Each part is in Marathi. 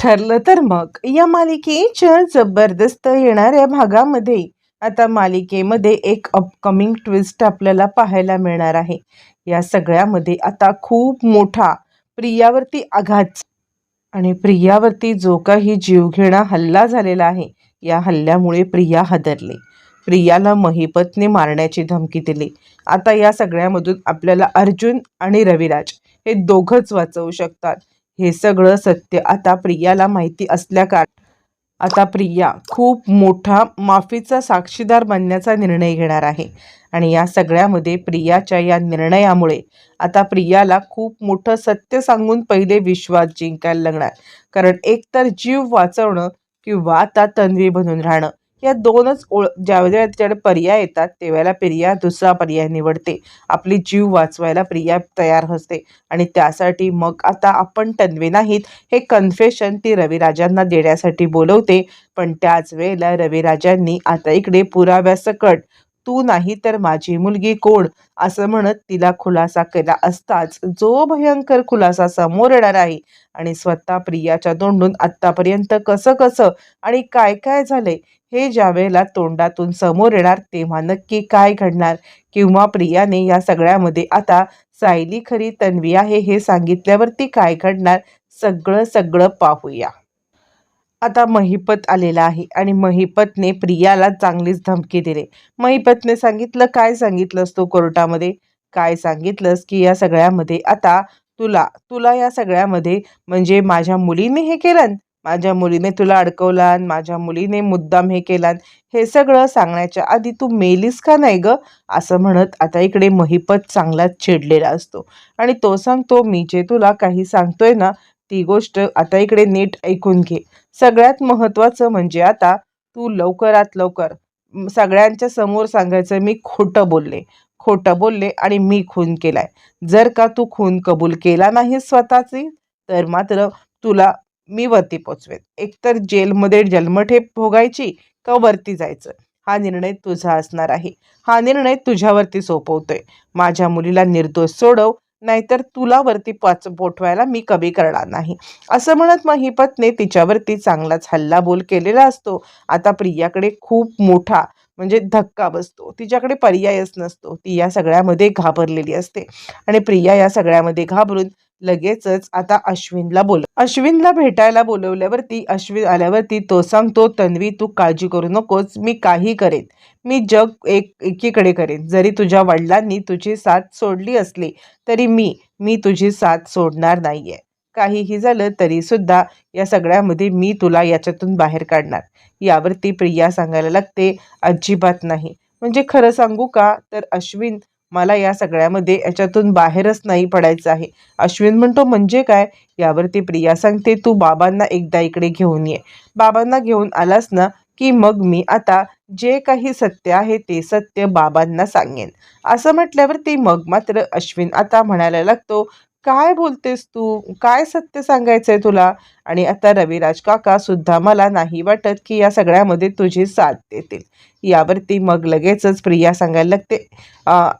ठरलं तर मग. या मालिकेच्या जबरदस्त येणाऱ्या भागामध्ये आता मालिकेमध्ये एक अपकमिंग ट्विस्ट आपल्याला पाहायला मिळणार आहे. या सगळ्यामध्ये आता खूप मोठा प्रियावरती आघात आणि प्रियावरती जो काही जीवघेणा हल्ला झालेला आहे या हल्ल्यामुळे प्रिया हादरली. प्रियाला महिपतने मारण्याची धमकी दिली. आता या सगळ्यामधून आपल्याला अर्जुन आणि रविराज हे दोघंच वाचवू शकतात. हे सगळं सत्य आता प्रियाला माहिती असल्याकार आता प्रिया खूप मोठा माफीचा साक्षीदार बनण्याचा निर्णय घेणार आहे. आणि या सगळ्यामध्ये प्रियाच्या या निर्णयामुळे आता प्रियाला खूप मोठं सत्य सांगून पहिले विश्वास जिंकायला लागणार. कारण एकतर जीव वाचवणं किंवा आता तन्वी बनून राहणं या दोनच ओळ ज्यावेळेला तिच्याकडे पर्याय येतात तेव्हाला प्रिया दुसरा पर्याय निवडते. आपली जीव वाचवायला प्रिया तयार असते. आणि त्यासाठी मग आता आपण तन्वी नाहीत हे कन्फेशन ती रविराजांना देण्यासाठी बोलवते. पण त्याच वेळेला रविराजांनी आता इकडे पुराव्यासकट तू नाही तर माझी मुलगी कोण? असं म्हणत तिला खुलासा केला असताच जो भयंकर खुलासा समोर येणार आहे. आणि स्वतः प्रियाच्या तोंडून आत्तापर्यंत कसं कसं आणि काय काय झालंय हे ज्या वेळेला तोंडातून समोर येणार तेव्हा नक्की काय घडणार? किंवा प्रियाने या सगळ्यामध्ये आता सायली खरी तन्वी आहे हे सांगितल्यावरती काय घडणार? सगळं सगळं पाहूया. आता महिपत आलेला आहे आणि महिपतने प्रियाला चांगलीच धमकी दिली. महिपतने सांगितलं काय सांगितलंस तू कोर्टामध्ये? काय सांगितलंस की या सगळ्यामध्ये? आता तुला तुला या सगळ्यामध्ये म्हणजे माझ्या मुलीने हे केलं? माझ्या मुलीने तुला अडकवलान माझ्या मुलीने मुद्दाम हे केलान हे सगळं सांगण्याच्या आधी तू मेलीस का नाही ग? असं म्हणत आता इकडे महिपत चांगलाच चिडलेला असतो. आणि तो सांगतो मी जे तुला काही सांगतोय ना ती गोष्ट आता इकडे नीट ऐकून घे. सगळ्यात महत्त्वाचं म्हणजे आता तू लवकरात लवकर सगळ्यांच्या समोर सांगायचं मी खोटं बोलले. खोटं बोलले आणि मी खून केलाय. जर का तू खून कबूल केला नाही स्वतःची तर मात्र तुला मी वरती पोचवेन. एकतर जेलमध्ये जन्मठेप भोगायची का वरती जायचं? हा निर्णय तुझा असणार आहे. हा निर्णय तुझ्यावरती सोपवतोय. माझ्या मुलीला निर्दोष सोडव नाहीतर तुला वरती पाच पोठवायला मी कमी करणार नाही. असं म्हणत महिपतने तिच्यावरती चांगलाच हल्ला बोल केलेला असतो. आता प्रियाकडे खूप मोठा म्हणजे धक्का बसतो. तिच्याकडे पर्यायच नसतो. ती या सगळ्यामध्ये घाबरलेली असते. आणि प्रिया या सगळ्यामध्ये घाबरून लगेचच आता अश्विनला बोल अश्विनला भेटायला बोलवल्यावरती अश्विन आल्यावरती तो सांगतो तन्वी तू काळजी करू नकोस मी काही करेन. मी जग एक एकीकडे करेन. जरी तुझ्या वडिलांनी तुझी साथ सोडली असली तरी मी मी तुझी साथ सोडणार नाहीये. काहीही झालं तरी सुद्धा या सगळ्यामध्ये मी तुला याच्यातून बाहेर काढणार. यावरती प्रिया सांगायला लागते अजिबात नाही. म्हणजे खरं सांगू का? तर अश्विन मला या सगळ्यामध्ये याच्यातून बाहेरच नाही पडायचं आहे. अश्विन म्हणतो म्हणजे काय? यावरती प्रिया सांगते तू बाबांना एकदा इकडे घेऊन ये. बाबांना घेऊन आलास ना की मग मी आता जे काही सत्य आहे ते सत्य बाबांना सांगेन. असं म्हटल्यावर ते मग मात्र अश्विन आता म्हणायला लागतो काय बोलतेस तू? काय सत्य सांगायचंय तुला? आणि आता रविराज काका सुद्धा मला नाही वाटत की या सगळ्यामध्ये तुझी साथ देतील. यावरती मग लगेचच प्रिया सांगायला लागते.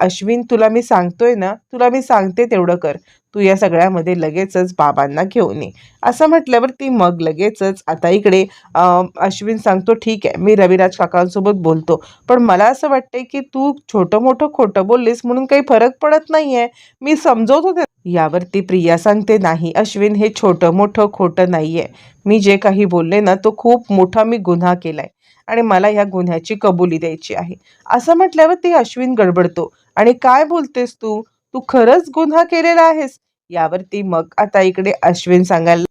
अश्विन तुला मी सांगतोय ना? तुला मी सांगते तेवढं कर. तू या सगळ्यामध्ये लगेचच बाबांना घेऊन ये. असं म्हटल्यावर ती मग लगेचच आता इकडे अश्विन सांगतो ठीक आहे मी रविराज काकांसोबत बोलतो. पण मला असं वाटतंय की तू छोटं मोठं खोटं बोललीस म्हणून काही फरक पडत नाही आहे मी समजवतो होते यावरती प्रिया सांगते नाही अश्विन हे छोटं मोठं खोटं नाही आहे मी जे काही बोलले ना तो खूप मोठा मी गुन्हा केलाय. आणि मला या गुन्ह्याची कबुली द्यायची आहे. असं म्हटल्यावर ती अश्विन गडबडतो. आणि काय बोलतेस तू? तू खरंच गुन्हा केलेला आहेस? यावरती मग आता इकडे अश्विन सांगायला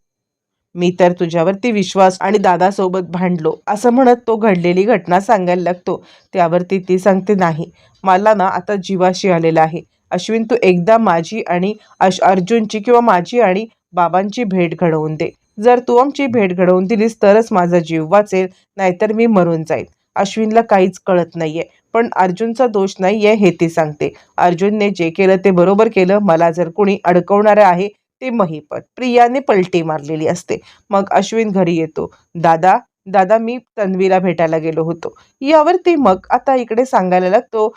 मी तर तुझ्यावरती विश्वास आणि दादासोबत भांडलो असं म्हणत तो घडलेली घटना सांगायला लागतो. त्यावरती ती सांगते नाही मला ना आता जीवाशी आलेला आहे. अश्विन तू एकदा माझी आणि अश अर्जुनची किंवा माझी आणि बाबांची भेट घडवून दे. जर तू आमची भेट घडवून दिलीस तरच माझा जीव वाचेल नाहीतर मी मरून जाईल अश्विनला काहीच कळत नाहीये. पण अर्जुनचा दोष नाहीये हे ती सांगते. अर्जुनने जे केलं ते बरोबर केलं. मला जर कोणी अडकवणारं आहे ते महिपत. प्रियाने पलटी मारलेली असते. मग अश्विन घरी येतो. दादा दादा मी तन्वीला भेटायला गेलो होतो. यावरती मग आता इकडे सांगायला लागतो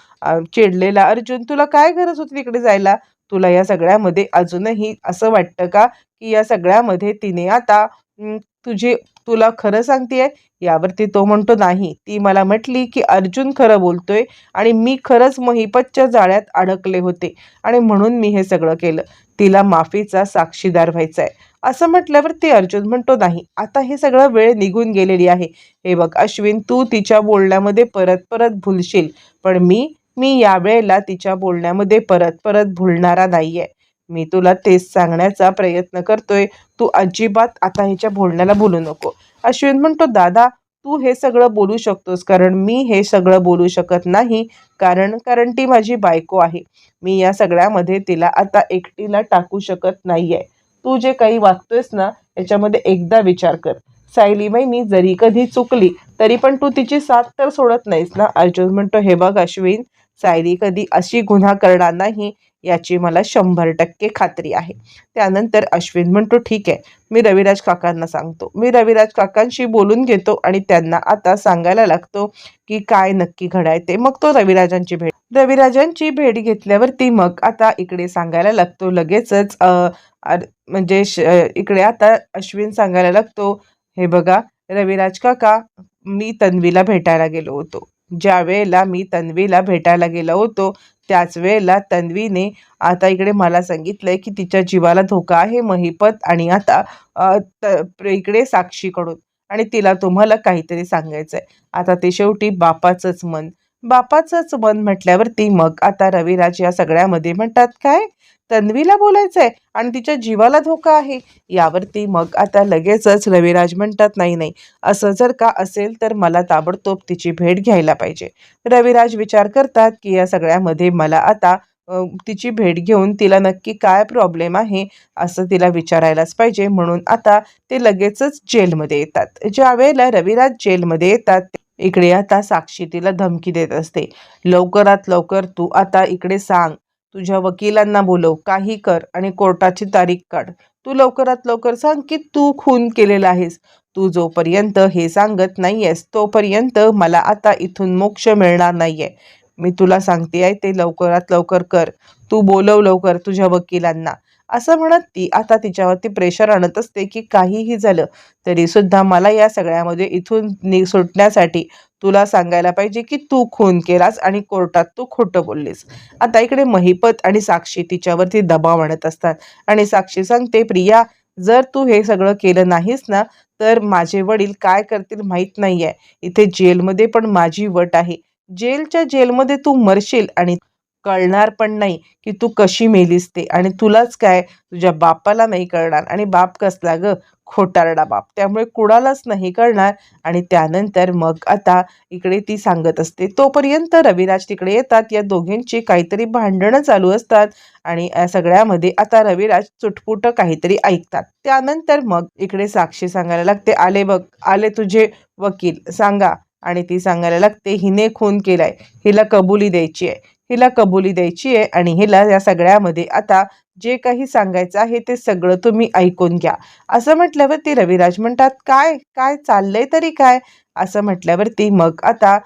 चिडलेला अर्जुन तुला काय गरज होती तिकडे जायला? तुला या सगळ्यामध्ये अजूनही असं वाटतं का? की या सगळ्यामध्ये तिने आता तुझे तुला खरं सांगतेय? यावरती तो म्हणतो नाही. ती मला म्हटली की अर्जुन खरं बोलतोय आणि मी खरंच महिपतच्या जाळ्यात अडकले होते आणि म्हणून मी हे सगळं केलं. तिला माफीचा साक्षीदार व्हायचा आहे असं म्हटल्यावर ती अर्जुन म्हणतो नाही आता हे सगळं वेळ निघून गेलेली आहे. हे बघ अश्विन तू तिच्या बोलण्यामध्ये परत परत भुलशील. पण मी मी यावेळेला तिच्या बोलण्यामध्ये परत परत भुलणारा नाहीये. मी तुला तेच सांगण्याचा प्रयत्न करतोय. तू अजिबात आता हिच्या बोलण्याला बोलू नको. अश्विन म्हणतो दादा तू हे सगळं बोलू शकतोस कारण मी हे सगळं बोलू शकत नाही कारण कारण ती माझी बायको आहे. मी या सगळ्यामध्ये तिला आता एकटीला टाकू शकत नाही आहे तू जे काही वागतोयस ना याच्यामध्ये एकदा विचार कर. सायली बहिणी जरी कधी चुकली तरी पण तू तिची साथ तर सोडत नाहीस ना अर्जुन म्हणतो हे बघ अश्विन सायरी कधी अशी गुन्हा करणार नाही याची मला शंभर टक्के खात्री आहे. त्यानंतर अश्विन म्हणतो ठीक आहे मी रविराज काकांना सांगतो. मी रविराज काकांशी बोलून घेतो आणि त्यांना आता सांगायला लागतो की काय नक्की घडायते मग तो रविराजांची भेट. रविराजांची भेट घेतल्यावरती मग आता इकडे सांगायला लागतो लगेचच म्हणजे इकडे आता अश्विन सांगायला लागतो हे बघा रविराज काका मी तन्वीला भेटायला गेलो होतो. ज्या वेळेला मी तन्वीला भेटायला गेलो होतो त्याच वेळेला तन्वीने आता इकडे मला सांगितलंय की तिच्या जीवाला धोका आहे महिपत आणि आता इकडे साक्षीकडून. आणि तिला तुम्हाला काहीतरी सांगायचं आहे आता ते शेवटी बापाचंच मन. बापाचंच मन म्हटल्यावरती मग आता रविराज या सगळ्यामध्ये म्हणतात काय? तन्वीला बोलायचंय आणि तिच्या जीवाला धोका आहे. यावरती मग आता लगेचच रविराज म्हणतात नाही नाही असं जर का असेल तर मला ताबडतोब तिची भेट घ्यायला पाहिजे. रविराज विचार करतात की या सगळ्यामध्ये मला आता तिची भेट घेऊन तिला नक्की काय प्रॉब्लेम आहे असं तिला विचारायलाच पाहिजे. म्हणून आता ते लगेचच जेलमध्ये येतात. ज्या वेळेला रविराज जेलमध्ये येतात इकडे आता साक्षी तिला धमकी देत असते. लवकरात लवकर तू आता इकडे सांग तुझ्या वकिलांना बोलव काही कर आणि कोर्टाची तारीख काढ. तू लवकरात लवकर सांग की तू खून केलेला आहेस. तू जोपर्यंत हे सांगत नाही आहेस तोपर्यंत मला आता इथून मोक्ष मिळणार नाही आहे मी तुला सांगते आहे ते लवकरात लवकर कर. तू बोलव लवकर तुझ्या वकिलांना. असं म्हणत ती आता तिच्यावरती प्रेशर आणत असते की काहीही झालं तरी सुद्धा मला या सगळ्यामध्ये इथून नि सुटण्यासाठी तुला सांगायला पाहिजे की तू खून केलास आणि कोर्टात तू खोटं बोललीस. आता इकडे महिपत आणि साक्षी तिच्यावरती दबाव आणत असतात आणि साक्षी सांगते प्रिया जर तू हे सगळं केलं नाहीस ना तर माझे वडील काय करतील माहीत नाही आहे इथे जेलमध्ये पण माझी वट आहे. जेलच्या जेलमध्ये तू मरशील आणि कळणार पण नाही की तू कशी मेलीस ते. आणि तुलाच काय? तुझ्या बापाला नाही कळणार. आणि बाप कसला ग? खोटारडा बाप. त्यामुळे कुणालाच नाही कळणार. आणि त्यानंतर मग आता इकडे ती सांगत असते तोपर्यंत रविराज तिकडे येतात. या दोघींची काहीतरी भांडणं चालू असतात. आणि या सगळ्यामध्ये आता रविराज चुटपुट काहीतरी ऐकतात. त्यानंतर मग इकडे साक्षी सांगायला लागते आले बघ आले तुझे वकील. सांगा. आणि ती सांगायला लागते हिने खून केलाय. हिला कबुली द्यायची आहे. हिला कबुली द्यायची आहे आणि हिला या सगळ्यामध्ये आता जे काही सांगायचं आहे ते सगळं तुम्ही ऐकून घ्या. असं म्हटल्यावरती रविराज म्हणतात काय काय चाललंय तरी काय? असं म्हटल्यावरती मग आता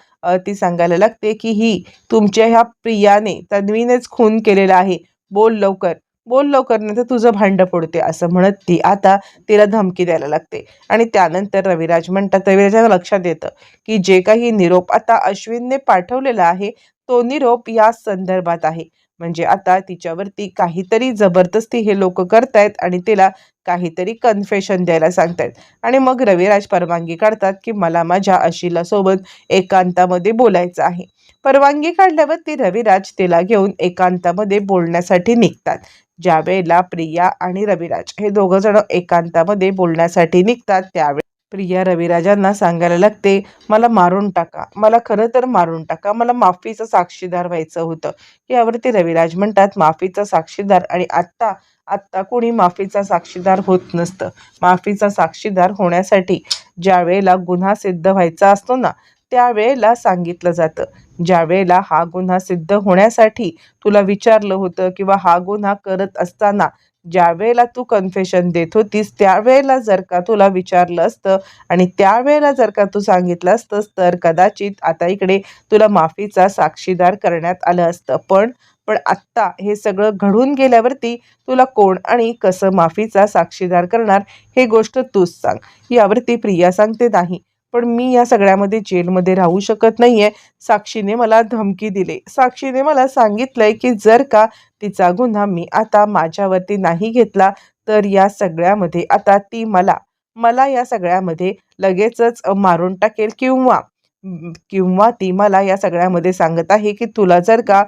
ती सांगायला लागते की ही तुमच्या ह्या प्रियाने तन्वीनेच खून केलेला आहे. बोल लवकर बोल लवकर नाही तर तुझं भांडं पडते असं म्हणत ती आता तिला धमकी द्यायला लागते. आणि त्यानंतर रविराज म्हणतात रविराजाला लक्षात येतं की जे काही निरोप आता अश्विनने पाठवलेला आहे तो निरोप या संदर्भात आहे. म्हणजे आता तिच्यावरती काहीतरी जबरदस्ती हे लोक करतायत आणि तिला काहीतरी कन्फेशन द्यायला सांगतायत. आणि मग रविराज परवानगी काढतात की मला माझ्या अशिला सोबत एकांतामध्ये बोलायचं आहे. परवानगी काढल्यावर ती रविराज तिला घेऊन एकांतामध्ये बोलण्यासाठी निघतात. ज्यावेळेला प्रिया आणि रविराज हे दोघं जण एकांतामध्ये बोलण्यासाठी निघतात त्यावेळी प्रिया रविराजांना सांगायला लागते मला मारून टाका. मला खरं तर मारून टाका. मला माफीचं साक्षीदार व्हायचं होतं. यावरती रविराज म्हणतात माफीचा साक्षीदार आणि आत्ता आत्ता कोणी माफीचा साक्षीदार होत नसतं. माफीचा साक्षीदार होण्यासाठी ज्या वेळेला गुन्हा सिद्ध व्हायचा असतो ना त्यावेळेला सांगितलं जातं. ज्या वेळेला हा गुन्हा सिद्ध होण्यासाठी तुला विचारलं होतं किंवा हा गुन्हा करत असताना ज्यावेळेला तू कन्फेशन देत होतीस त्यावेळेला जर का तुला विचारलं असतं आणि त्यावेळेला जर का तू सांगितलं असतंस तर कदाचित आता इकडे तुला माफीचा साक्षीदार करण्यात आलं असतं. पण पण आत्ता हे सगळं घडून गेल्यावरती तुला कोण आणि कसं माफीचा साक्षीदार करणार हे गोष्ट तूच सांग. यावरती प्रिया सांगते नाही. पण मी या सगळ्यामध्ये जेलमध्ये राहू शकत नाही आहे साक्षीने मला धमकी दिली. साक्षीने मला सांगितलंय की जर का तिचा गुन्हा मी आता माझ्यावरती नाही घेतला तर या सगळ्यामध्ये आता ती मला मला या सगळ्यामध्ये लगेचच मारून टाकेल किंवा किंवा ती मला या सगळ्यामध्ये सांगत आहे की तुला जर का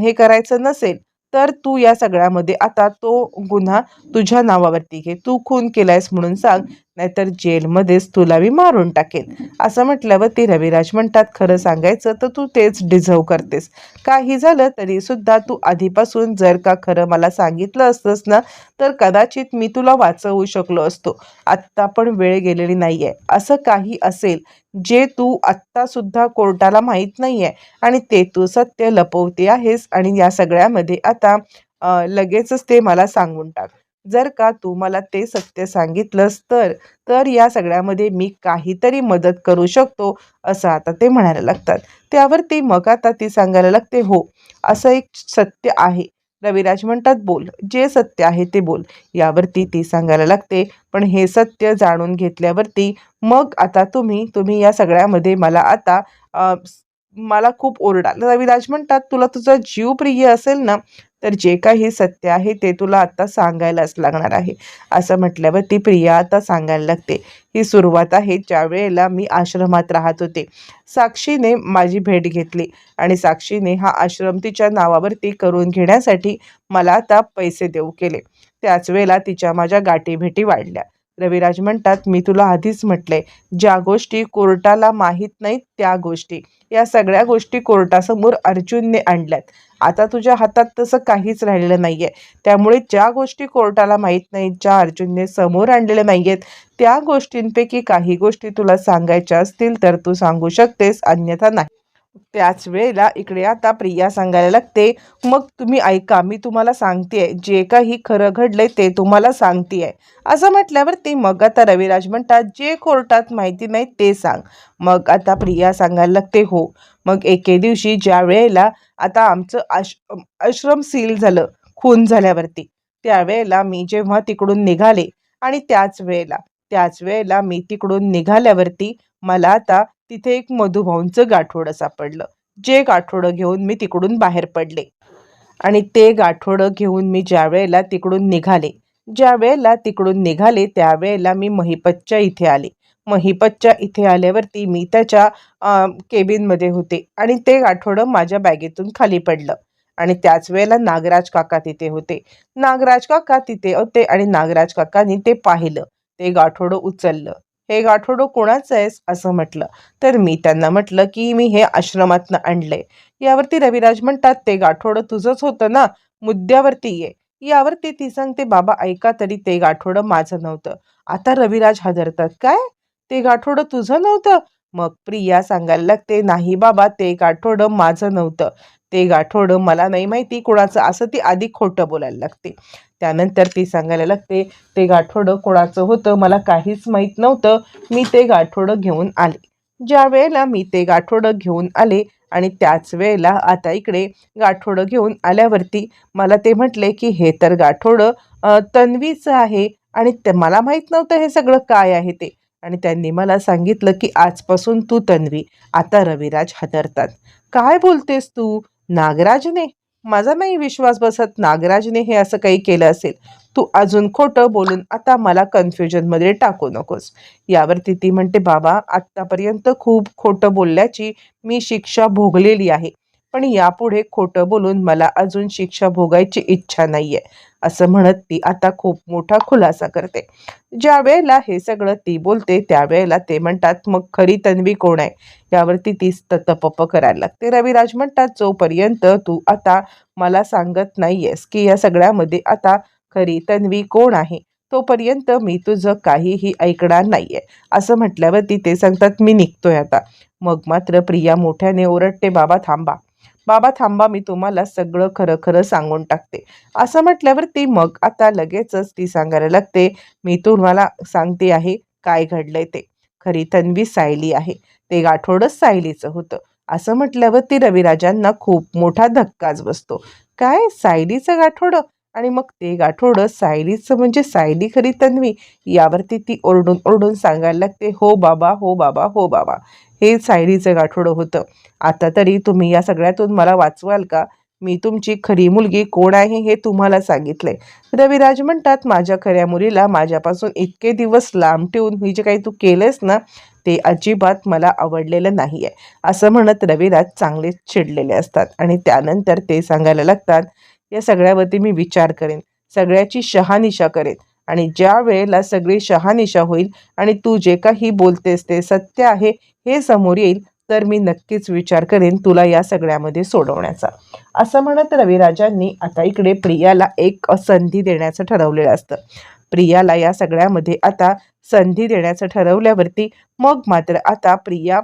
हे करायचं नसेल तर तू या सगळ्यामध्ये आता तो गुन्हा तुझ्या नावावरती घे. तू खून केलायस म्हणून सांग. नाहीतर जेलमध्येच तुला मी मारून टाकेन. असं म्हटल्यावर ते रविराज म्हणतात खरं सांगायचं तर तू तेच डिझर्व करतेस. काही झालं तरी सुद्धा तू आधीपासून जर का खरं मला सांगितलं असतंस ना तर कदाचित मी तुला वाचवू शकलो असतो. आत्ता पण वेळ गेलेली नाही आहे असं काही असेल जे तू आत्तासुद्धा कोर्टाला माहीत नाही आहे आणि ते तू सत्य लपवते आहेस आणि या सगळ्यामध्ये आता लगेचच ते मला सांगून टाक. जर का तू मला ते सत्य सांगितलंस तर तर या सगळ्यामध्ये मी काहीतरी मदत करू शकतो असं आता ते म्हणायला लागतात. त्यावरती मग आता ती सांगायला लागते हो असं एक सत्य आहे. रविराज म्हणतात बोल जे सत्य आहे ते बोल. यावरती ती सांगायला लागते पण हे सत्य जाणून घेतल्यावरती मग आता तुम्ही तुम्ही या सगळ्यामध्ये मला आता मला खूप ओरडाल. रविराज म्हणतात तुला तुझा जीव प्रिय असेल ना तर जे काही सत्य आहे ते तुला आता सांगायलाच लागणार आहे. असं म्हटल्यावर ती प्रिया आता सांगायला लागते. ही सुरुवात आहे ज्यावेळेला मी आश्रमात राहत होते. साक्षीने माझी भेट घेतली आणि साक्षीने हा आश्रम तिच्या नावावरती करून घेण्यासाठी मला आता पैसे देऊ केले. त्याच वेळेला तिच्या माझ्या गाठीभेटी वाढल्या. रविराज म्हणतात मी तुला आधीच म्हटले ज्या गोष्टी कोर्टाला माहीत नाहीत त्या गोष्टी. या सगळ्या गोष्टी कोर्टासमोर अर्जुनने आणल्यात. आता तुझ्या हातात तसं काहीच राहिलेलं नाही आहे त्यामुळे ज्या गोष्टी कोर्टाला माहीत नाहीत ज्या अर्जुनने समोर आणलेल्या नाही आहेत त्या गोष्टींपैकी काही गोष्टी तुला सांगायच्या असतील तर तू सांगू शकतेस अन्यथा नाही. त्याच वेळेला इकडे आता प्रिया सांगायला लागते मग तुम्ही ऐका मी तुम्हाला सांगतेय जे काही खरं घडलंय ते तुम्हाला सांगतेय. असं म्हटल्यावर ते मग आता रविराज म्हणतात जे कोर्टात माहिती नाही ते सांग. मग आता प्रिया सांगायला लागते हो. मग एके दिवशी ज्या वेळेला आता आमचं आश आश्रम सील झालं खून झाल्यावरती त्यावेळेला मी जेव्हा तिकडून निघाले आणि त्याच वेळेला त्याच वेळेला मी तिकडून निघाल्यावरती मला आता तिथे एक मधुभाऊंचं गाठोडं सापडलं. जे गाठोडं घेऊन मी तिकडून बाहेर पडले. आणि ते गाठोडं घेऊन मी ज्या वेळेला तिकडून निघाले ज्या वेळेला तिकडून निघाले त्यावेळेला मी महिपतच्या इथे आले. महिपतच्या इथे आल्यावरती मी त्याच्या केबिनमध्ये होते आणि ते गाठोडं माझ्या बॅगेतून खाली पडलं. आणि त्याच वेळेला नागराज काका तिथे होते. नागराज काका तिथे होते आणि नागराज काकांनी ते पाहिलं. ते गाठोडं उचललं. हे गाठोडं कोणाचं आहेस? असं म्हटलं. तर मी त्यांना म्हटलं की मी हे आश्रमातनं आणलंय. यावरती रविराज म्हणतात ते गाठोडं तुझंच होतं ना? मुद्द्यावरती ये. यावरती ती सांगते बाबा ऐका तरी ते गाठोडं माझं नव्हतं. आता रविराज हादरतात काय? ते गाठोडं तुझं नव्हतं? मग प्रिया सांगायला लागते नाही बाबा ते गाठोडं माझं नव्हतं. ते गाठोडं मला नाही माहिती कोणाचं. असं ती आधी खोटं बोलायला लागते. त्यानंतर ती सांगायला लागते ते गाठोडं कोणाचं होतं? मला काहीच माहीत नव्हतं. मी ते गाठोडं घेऊन आले. ज्या वेळेला मी ते गाठोडं घेऊन आले आणि त्याच वेळेला आता इकडे गाठोडं घेऊन आल्यावरती मला ते म्हटले की हे तर गाठोडं तन्वीचं आहे आणि ते मला माहीत नव्हतं हे सगळं काय आहे ते. आणि त्यांनी मला सांगितलं की आजपासून तू तन्वी आता रविराज हादरतात. काय बोलतेस तू? नागराजने? माझा नाही विश्वास बसत नागराजने हे असं काही केलं असेल. तू अजून खोटं बोलून आता मला कन्फ्युजनमध्ये टाकू नकोस. यावरती ती म्हणते बाबा आत्तापर्यंत खूप खोटं बोलल्याची मी शिक्षा भोगलेली आहे. पण यापुढे खोटं बोलून मला अजून शिक्षा भोगायची इच्छा नाहीये असं म्हणत ती आता खूप मोठा खुलासा करते. ज्या वेळेला हे सगळं ती बोलते त्यावेळेला ते म्हणतात मग खरी तन्वी कोण आहे? यावरती ती तपप करायला लागते. रविराज म्हणतात जोपर्यंत तू आता मला सांगत नाहीयेस की या सगळ्यामध्ये आता खरी तन्वी कोण आहे तोपर्यंत मी तुझं काहीही ऐकणार नाहीये. असं म्हटल्यावरती ते सांगतात मी निघतोय आता. मग मात्र प्रिया मोठ्याने ओरडते बाबा थांबा. बाबा थांबा मी तुम्हाला सगळं खरं खरं सांगून टाकते. असं म्हटल्यावर ती मग आता लगेचच ती सांगायला लागते मी तुम्हाला सांगते आहे काय घडलंय ते. खरी तन्वी सायली आहे. ते गाठोडच सायलीचं होतं. असं म्हटल्यावर ती रविराजांना खूप मोठा धक्काच बसतो. काय सायलीचं गाठोडं? आणि मग ते गाठोडं सायलीचं म्हणजे सायली खरी तन्वी यावरती ती ओरडून ओरडून सांगायला लागते हो बाबा हो बाबा हो बाबा. हे सायलीचं गाठोडं होतं. आता तरी तुम्ही या सगळ्यातून मला वाचवाल का? मी तुमची खरी मुलगी कोण आहे हे तुम्हाला सांगितलंय. रविराज म्हणतात माझ्या खऱ्या मुलीला माझ्यापासून इतके दिवस लांब ठेवून ही जे काही तू केलंस ना ते अजिबात मला आवडलेलं नाही आहे असं म्हणत रविराज चांगलेच चिडलेले असतात आणि त्यानंतर ते सांगायला लागतात या सगळ्यावरती मी विचार करेन. सगळ्याची शहानिशा करेन. आणि ज्या वेळेला सगळी शहानिशा होईल आणि तू जे काही बोलतेस ते सत्य आहे हे समोर येईल तर मी नक्कीच विचार करेन तुला या सगळ्यामध्ये सोडवण्याचा. असं म्हणत रविराजांनी आता इकडे प्रियाला एक संधी देण्याचं ठरवलेलं असतं. प्रियाला या सगळ्यामध्ये आता संधी देण्याचं ठरवल्यावरती मग मात्र आता प्रिया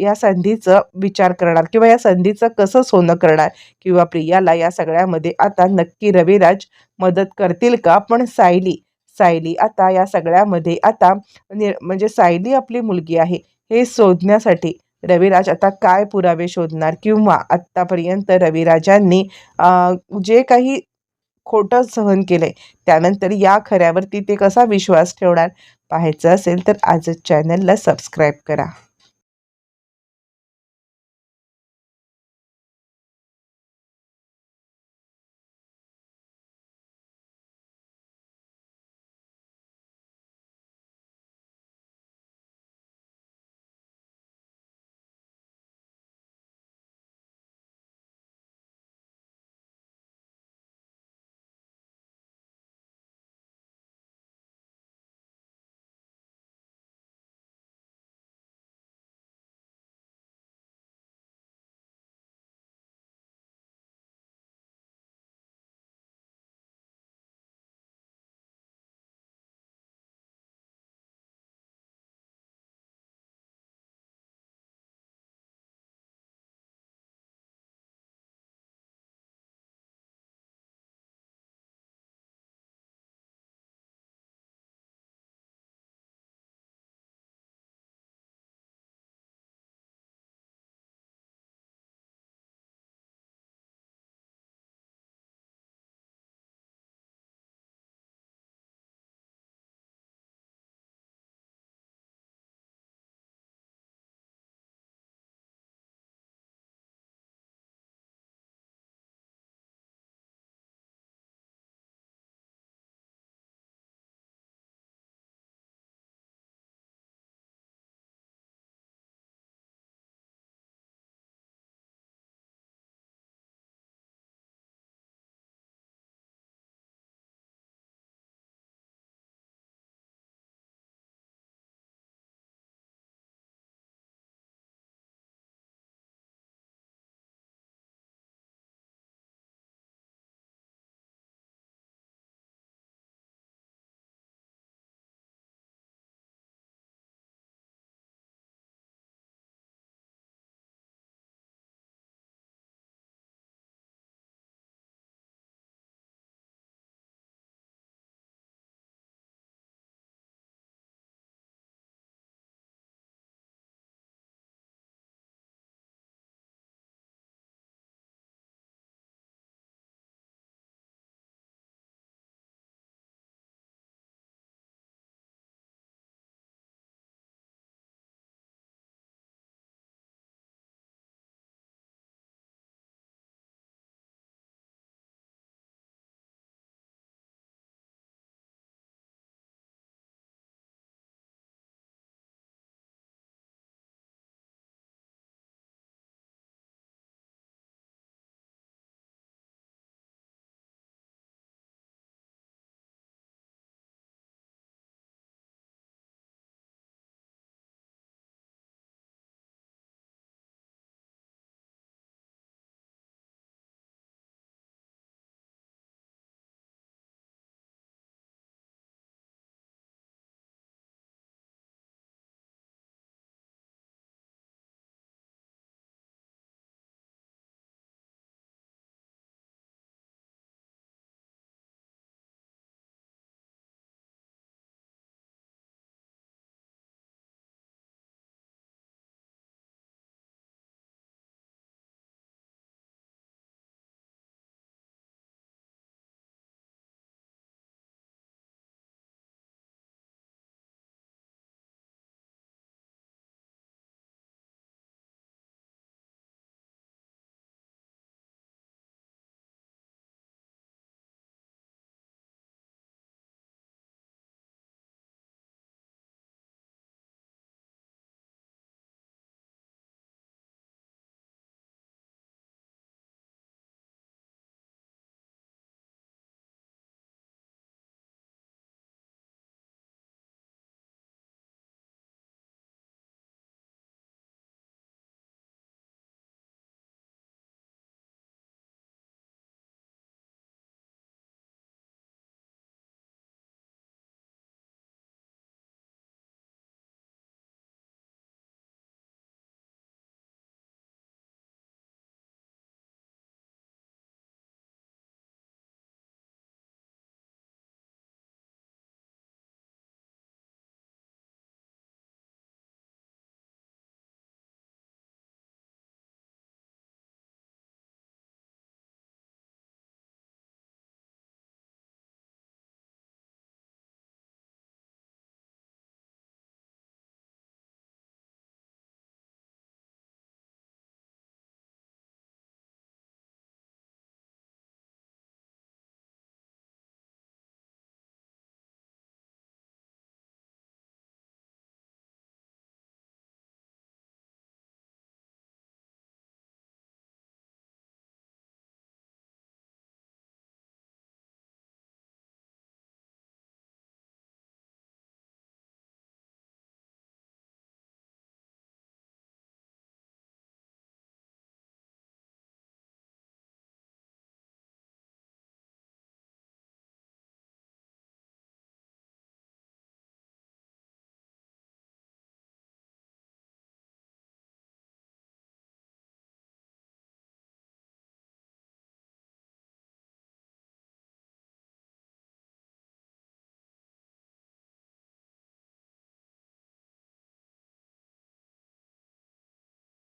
या संधीचं विचार करणार किंवा या संधीचं कसं सोनं करणार? किंवा प्रियाला या सगळ्यामध्ये आता नक्की रविराज मदत करतील का? पण सायली सायली आता या सगळ्यामध्ये आता म्हणजे सायली आपली मुलगी आहे हे शोधण्यासाठी रविराज आता काय पुरावे शोधणार? किंवा आत्तापर्यंत रविराजांनी जे काही खोटं सहन केलंय त्यानंतर या खऱ्यावरती ते कसा विश्वास ठेवणार? पाहायचं असेल तर आजच चॅनलला सबस्क्राईब करा.